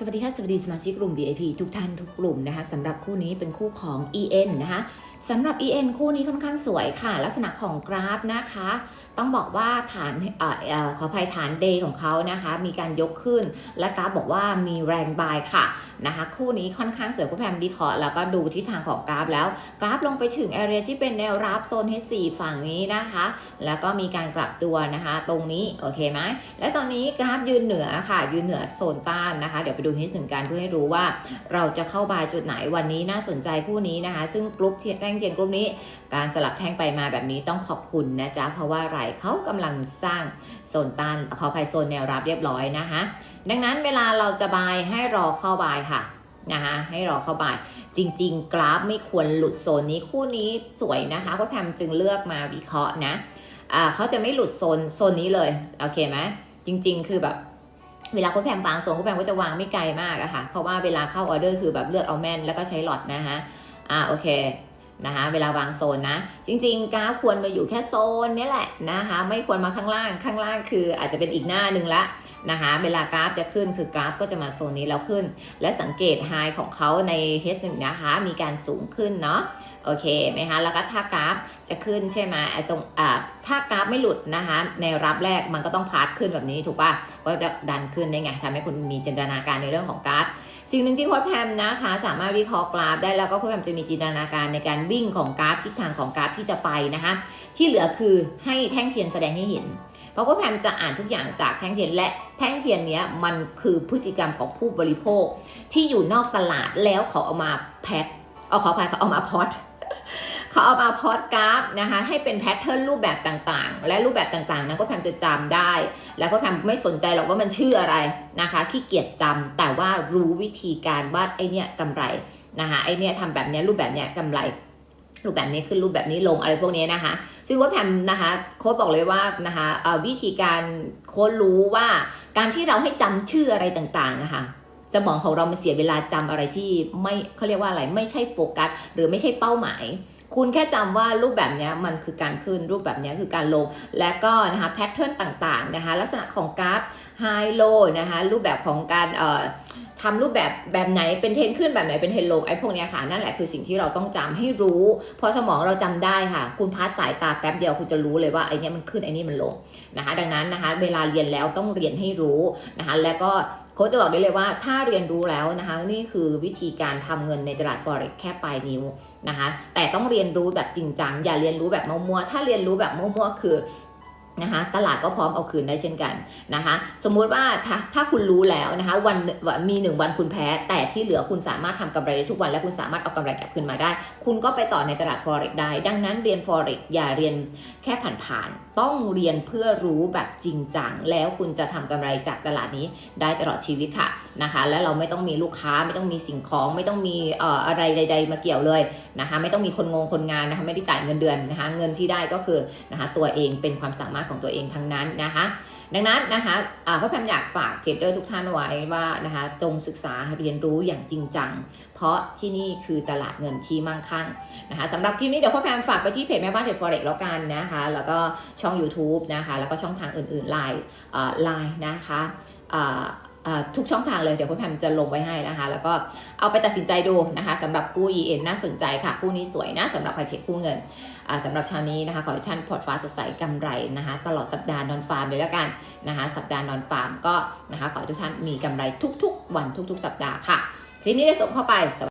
สวัสดีค่ะ สวัสดีสมาชิกกลุ่ม VIP ทุกท่านทุกกลุ่มนะคะสำหรับคู่นี้เป็นคู่ของ EN นะคะสำหรับ EN คู่นี้ค่อนข้างสวยค่ะ ลักษณะของกราฟนะคะ ต้องบอกว่าฐานอออขออภัยฐานเดย์ของเขานะคะ มีการยกขึ้น และกราฟบอกว่ามีแรงบายค่ะนะคะ คู่นี้ค่อนข้างสวยผู้แพรมดีคอแล้วก็ดูทิศทางของกราฟแล้ว กราฟลงไปถึงแอเรียที่เป็นแนวรับโซน H4 ฝั่งนี้นะคะ แล้วก็มีการกลับตัวนะคะ ตรงนี้โอเคไหมและตอนนี้กราฟยืนเหนือค่ะ ยืนเหนือโซนต้านนะคะ เดี๋ยวไปดูที่หนึ่งกันเพื่อให้รู้ว่า เราจะเข้าบายจุดไหนวันนี้น่าสนใจคู่นี้นะคะ ซึ่งกลุ่มเทียแท่งเทียนกลุ่มนี้ การสลับแท่งไปมาแบบนี้ต้องขอบคุณนะจ๊ะ เพราะว่าไรเขากำลังสร้างโซนต้านขอภัยโซนแนวรับเรียบร้อยนะคะดังนั้นเวลาเราจะบายให้รอเข้าบายค่ะนะคะให้รอเข้าบายจริง ๆ กราฟไม่ควรหลุดโซนนี้คู่นี้สวยนะคะเพราะแพมจึงเลือกมาวิเคราะห์นะอ่าเขาจะไม่หลุดโซนโซนนี้เลยโอเคไหมจริง ๆ คือแบบเวลาคุณแพมวางโซนคุณแพมก็จะวางไม่ไกลมากอะค่ะ เพราะว่าเวลาเข้าออเดอร์คือแบบเลือกเอาแม่นแล้วก็ใช้หลอดนะคะอ่าโอเค นะคะเวลาวางโซนนะ จริงๆกราฟควรมาอยู่แค่โซนนี้แหละนะคะไม่ควรมาข้างล่างข้างล่างคืออาจจะเป็นอีกหน้าหนึ่งละนะคะเวลากราฟจะขึ้นคือกราฟก็จะมาโซนนี้แล้วขึ้น และสังเกตไฮของเขาใน H1 นะคะมีการสูงขึ้นเนาะโอเคไหมคะแล้วก็ถ้ากราฟจะขึ้นใช่ไหมตรงอ่า ถ้ากราฟไม่หลุดนะคะในรับแรกมันก็ต้องพาร์ทขึ้นแบบนี้ถูกป่ะก็จะดันขึ้นได้ไงทำให้คุณมีจินตนาการในเรื่องของกราฟสิ่งหนึ่งที่โค้ชแพมนะคะ สามารถวิเคราะห์กราฟได้แล้วก็โค้ชแพมจะมีจินตนาการในการวิ่งของกราฟทิศทางของกราฟที่จะไปนะคะ ที่เหลือคือให้แท่งเทียนแสดงให้เห็นเพราะโค้ชแพมจะอ่านทุกอย่างจากแท่งเทียนและแท่งเทียนเนี้ยมันคือพฤติกรรมของผู้บริโภคที่อยู่นอกตลาดแล้วเขาเอามาแพทเอาขออภัยเขาเอามาพอด เขาเอามาพอดกราฟนะคะให้เป็นแพทเทิร์นรูปแบบต่างๆ และรูปแบบต่างๆนั้นก็แพมจะจำได้ แล้วก็แพมไม่สนใจหรอกว่ามันชื่ออะไรนะคะขี้เกียจจำแต่ว่ารู้วิธีการว่าไอเนี้ยกำไรนะคะไอเนี้ยทำแบบเนี้ยรูปแบบเนี้ยกำไรรูปแบบนี้ขึ้นรูปแบบนี้ลงอะไรพวกนี้นะคะ ซึ่งว่าแพมนะคะโค้ดบอกเลยว่านะคะวิธีการโค้ดรู้ว่าการที่เราให้จำชื่ออะไรต่างๆอะคะสมองของเรามันเสียเวลาจำอะไรที่ไม่เขาเรียกว่าอะไรไม่ใช่โฟกัสหรือไม่ใช่เป้าหมาย คุณแค่จำว่ารูปแบบเนี้ยมันคือการขึ้นรูปแบบเนี้ยคือการลง และก็นะคะแพทเทิร์นต่างๆนะคะลักษณะของกราฟไฮโลนะคะรูปแบบของการเอ่อทำรูปแบบแบบไหนเป็นเทนขึ้นแบบไหนเป็นเทนลงไอ้พวกเนี้ยค่ะนั่นแหละคือสิ่งที่เราต้องจำให้รู้ พอสมองเราจำได้ค่ะ คุณพัสสายตาแป๊บเดียวคุณจะรู้เลยว่าไอ้เนี้ยมันขึ้นไอ้นี่มันลงนะคะ ดังนั้นนะคะ เวลาเรียนแล้วต้องเรียนให้รู้นะคะ แล้วก็ ค้ชจะบอกได้เลยว่าถ้าเรียนรู้แล้วนะคะนี่คือวิธีการทำเงินในตลาด forex แค่ปลายนิ้วนะคะแต่ต้องเรียนรู้แบบจริงจังอย่าเรียนรู้แบบมั่วๆถ้าเรียนรู้แบบมั่วๆคือ นะคะตลาดก็พร้อมเอาคืนได้เช่นกันนะคะสมมุติว่าถ้าถ้าคุณรู้แล้วนะคะวันมีหนึ่งวันคุณแพ้ แต่ที่เหลือคุณสามารถทำกำไรได้ทุกวันและคุณสามารถเอากำไรกลับคืนมาได้ คุณก็ไปต่อในตลาด forex ได้ ดังนั้นเรียน forex อย่าเรียนแค่ผ่านๆต้องเรียนเพื่อรู้แบบจริงจังแล้วคุณจะทำกำไรจากตลาดนี้ได้ตลอดชีวิตค่ะนะคะและเราไม่ต้องมีลูกค้าไม่ต้องมีสิ่งของไม่ต้องมีเอ่ออะไรใด ๆ มาเกี่ยวเลยนะคะไม่ต้องมีคนงงคนงานนะคะไม่ได้จ่ายเงินเดือนนะคะเงินที่ได้ก็คือนะคะตัวเองเป็นความสามารถของตัวเองทั้งนั้นนะคะดังนั้นนะคะอ่าพ่อแพมอยากฝากเทรดเดอร์ทุกท่านไว้ว่านะคะจงศึกษาเรียนรู้อย่างจริงจัง เพราะที่นี่คือตลาดเงินที่มั่งคั่งนะคะสำหรับคลิปนี้เดี๋ยวพ่อแพมฝากไปที่เพจแม่บ้านเทรดฟอเร็กแล้วกันนะคะแล้วก็ช่อง YouTube นะคะแล้วก็ช่องทางอื่นๆไลน์ไลน์นะคะ ทุกช่องทางเลย เดี๋ยวคุณแพมจะลงไว้ให้นะคะ แล้วก็เอาไปตัดสินใจดูนะคะสำหรับคู่ EN น่าสนใจค่ะคู่นี้สวยนะสำหรับใครเช็คคู่เงินสำหรับเชาวนี้นะคะขอให้ท่านพอร์ตฟ้าสดใสกำไรนะคะ ตลอดสัปดาห์นอนฟาร์มเลยแล้วกันนะคะ สัปดาห์นอนฟาร์มก็นะคะขอให้ทุกท่านมีกำไรทุก ๆ วันทุก ๆ สัปดาห์ค่ะคลิปนี้ได้ส่งเข้าไป